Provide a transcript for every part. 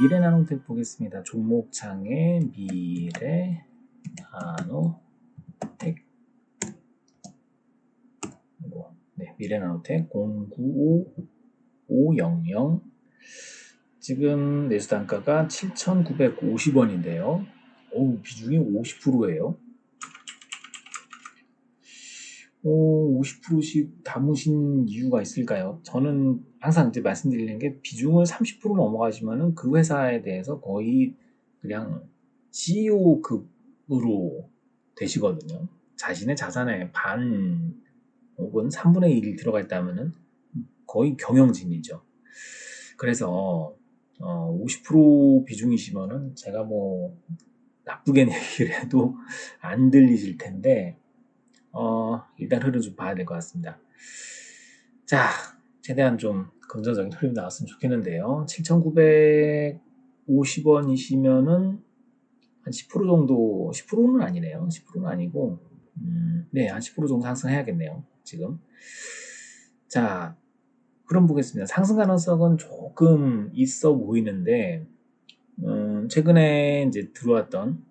미래 나노텍 보겠습니다. 종목창에 미래 나노텍 이거, 네, 미래 나노텍 095500 지금 매수 단가가 7,950원인데요. 오, 비중이 50%예요. 오, 50%씩 담으신 이유가 있을까요? 저는 항상 이제 말씀드리는 게 비중을 30% 넘어가시면은 그 회사에 대해서 거의 그냥 CEO급으로 되시거든요. 자신의 자산의 반 혹은 3분의 1이 들어가 있다면은 거의 경영진이죠. 그래서 어, 50% 비중이시면은 제가 뭐 나쁘게 얘기를 해도 안 들리실 텐데 어, 일단 흐름 좀 봐야 될 것 같습니다. 자, 최대한 좀 긍정적인 흐름이 나왔으면 좋겠는데요. 7,950원이시면은 한 10% 정도, 10%는 아니네요. 10%는 아니고, 음, 네, 한 10% 정도 상승해야겠네요. 지금. 자, 흐름 보겠습니다. 상승 가능성은 조금 있어 보이는데, 음, 최근에 이제 들어왔던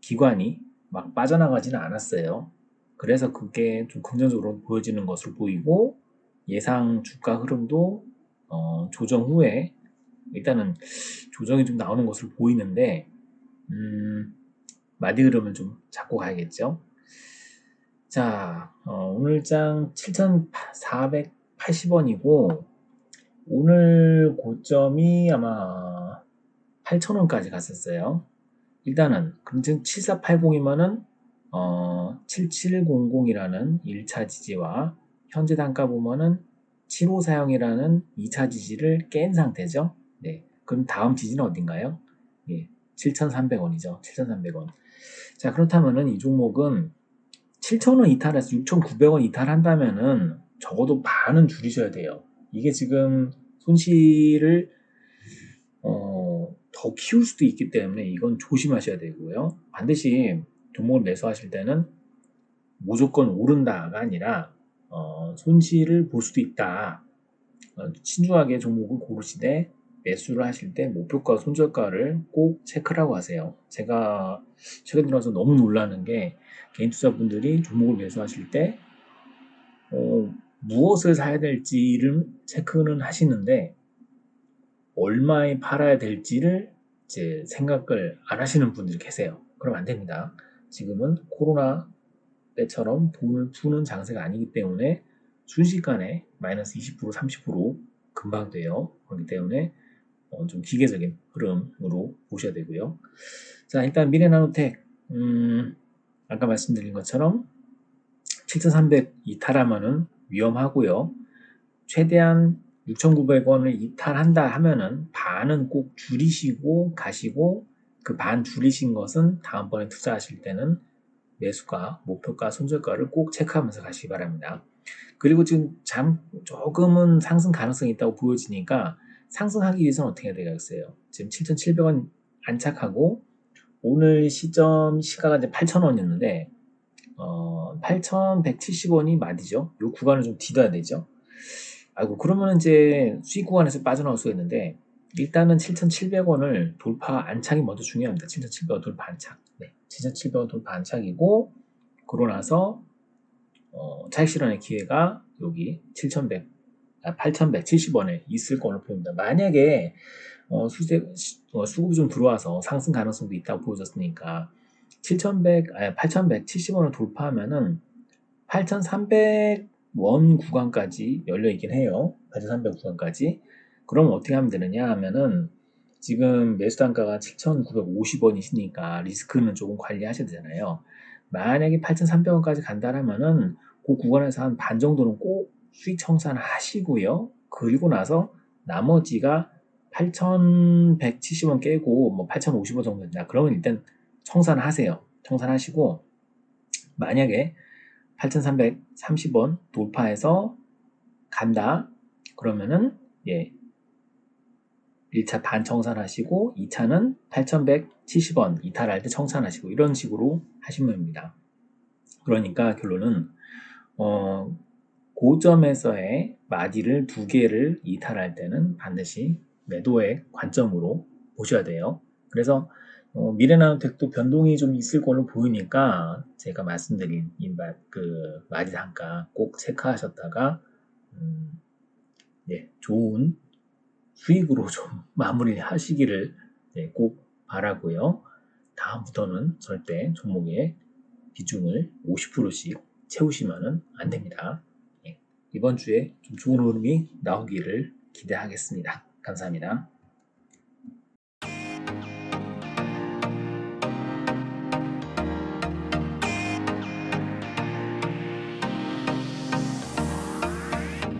기관이 막 빠져나가지는 않았어요. 그래서 그게 좀 긍정적으로 보여지는 것으로 보이고 예상 주가 흐름도 어, 조정 후에 일단은 조정이 좀 나오는 것으로 보이는데 음, 마디 흐름을 좀 잡고 가야겠죠. 자, 어, 오늘장 7,480원이고 오늘 고점이 아마 8,000원까지 갔었어요. 일단은 그럼 지금 7480이면은 어, 7700이라는 1차 지지와 현재 단가 보면은 7540이라는 2차 지지를 깬 상태죠. 네. 그럼 다음 지지는 어딘가요? 예. 7,300원이죠. 7,300원. 자, 그렇다면은 이 종목은 7,000원 이탈해서 6,900원 이탈한다면은 적어도 반은 줄이셔야 돼요. 이게 지금 손실을 어, 더 키울 수도 있기 때문에 이건 조심하셔야 되고요. 반드시 종목을 매수하실 때는 무조건 오른다가 아니라 어, 손실을 볼 수도 있다. 어, 신중하게 종목을 고르시되 매수를 하실 때 목표가 손절가를 꼭 체크라고 하세요. 제가 최근 들어서 너무 놀라는 게 개인 투자분들이 종목을 매수하실 때 어, 무엇을 사야 될지를 체크는 하시는데 얼마에 팔아야 될지를 이제 생각을 안 하시는 분들이 계세요. 그럼 안 됩니다. 지금은 코로나 때처럼 돈을 푸는 장세가 아니기 때문에 순식간에 마이너스 20% 30% 금방 돼요. 그렇기 때문에 어, 좀 기계적인 흐름으로 보셔야 되고요. 자 일단 미래나노텍 음, 아까 말씀드린 것처럼 7,300 이탈하면은 위험하고요. 최대한 6,900원을 이탈한다 하면은 반은 꼭 줄이시고 가시고 그 반 줄이신 것은 다음번에 투자하실 때는 매수가, 목표가, 손절가를 꼭 체크하면서 가시기 바랍니다. 그리고 지금 잠 조금은 상승 가능성이 있다고 보여지니까 상승하기 위해서는 어떻게 해야 되겠어요? 지금 7,700원 안착하고 오늘 시점 시가가 이제 8,000원이었는데 어, 8,170원이 맞이죠. 이 구간을 좀 뒤져야 되죠. 아이고 그러면 이제 수익 구간에서 빠져나올 수가 있는데 일단은 7,700원을 돌파 안착이 먼저 중요합니다. 7,700원 돌파 안착. 네, 7,700원 돌파 안착이고 그러고 나서 어, 차익 실현의 기회가 여기 7,100, 아, 8,170원에 있을 걸로 보입니다. 만약에 어, 수세, 어, 수급이 좀 들어와서 상승 가능성도 있다고 보여졌으니까 7,100, 아, 8,170원을 돌파하면은 8,300원 구간까지 열려 있긴 해요. 8,300 구간까지. 그럼 어떻게 하면 되느냐 하면은 지금 매수 단가가 7,950원이시니까 리스크는 조금 관리하셔야 되잖아요. 만약에 8,300원까지 간다라면은 그 구간에서 한 반 정도는 꼭 수익 청산하시고요. 그리고 나서 나머지가 8,170원 깨고 뭐 8,050원 정도 된다. 그러면 일단 청산하세요. 청산하시고 만약에 8,330원 돌파해서 간다. 그러면은 예 1차 반 청산하시고 2차는 8,170원 이탈할 때 청산하시고 이런 식으로 하시면 됩니다. 그러니까 결론은 어, 고점에서의 마디를 두 개를 이탈할 때는 반드시 매도의 관점으로 보셔야 돼요. 그래서 어, 미래나노텍도 변동이 좀 있을 걸로 보이니까 제가 말씀드린 이 마, 그 마디 단가 꼭 체크하셨다가 음, 네, 좋은 수익으로 좀 마무리하시기를 네, 꼭 바라고요. 다음부터는 절대 종목에 비중을 50%씩 채우시면 안 됩니다. 예, 이번 주에 좀 좋은 흐름이 나오기를 기대하겠습니다. 감사합니다.